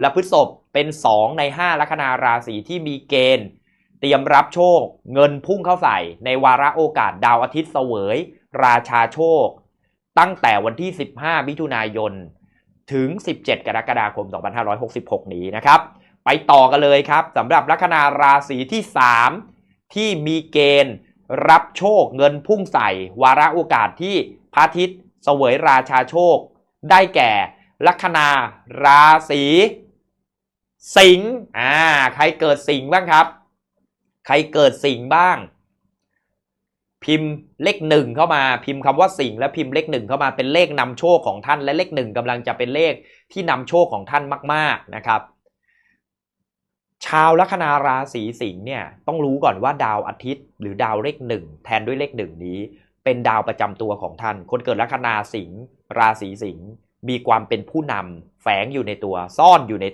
และพฤษภเป็น 2 ใน 5 ลัคนาราศีที่มีเกณฑ์ เตรียมรับโชค เงินพุ่งเข้าใส่ ในวาระโอกาสดาวอาทิตย์เสวย ราชาโชค ตั้งแต่วันที่ 15 มิถุนายน ถึง 17 กรกฎาคม 2566 นี้นะครับ ไปต่อกันเลยครับสำหรับลัคนาราศีที่ 3 ที่มีเกณฑ์ รับโชคเงินพุ่งใส่ วาระโอกาสที่พระอาทิตย์เสวยราชาโชค ได้แก่ลัคนาราศี สิงห์อ่า ใครเกิดสิงห์บ้างครับ ใครเกิดสิงห์บ้าง พิมพ์เลขหนึ่งเข้ามา พิมพ์คำว่าสิงห์และพิมพ์เลขหนึ่งเข้ามาเป็นเลขนำโชคของท่านและเลขหนึ่งกำลังจะเป็นเลขที่นำโชคของท่านมาก ๆนะครับ ชาวลัคนาราศีสิงห์เนี่ยต้องรู้ก่อนว่าดาวอาทิตย์ หรือดาวเลขหนึ่งแทนด้วยเลขหนึ่งนี้ เป็นดาวประจำตัวของท่าน คนเกิดลัคนาสิงห์ราศีสิงห์มีความเป็นผู้นำแฝงอยู่ในตัวซ่อนอยู่ใน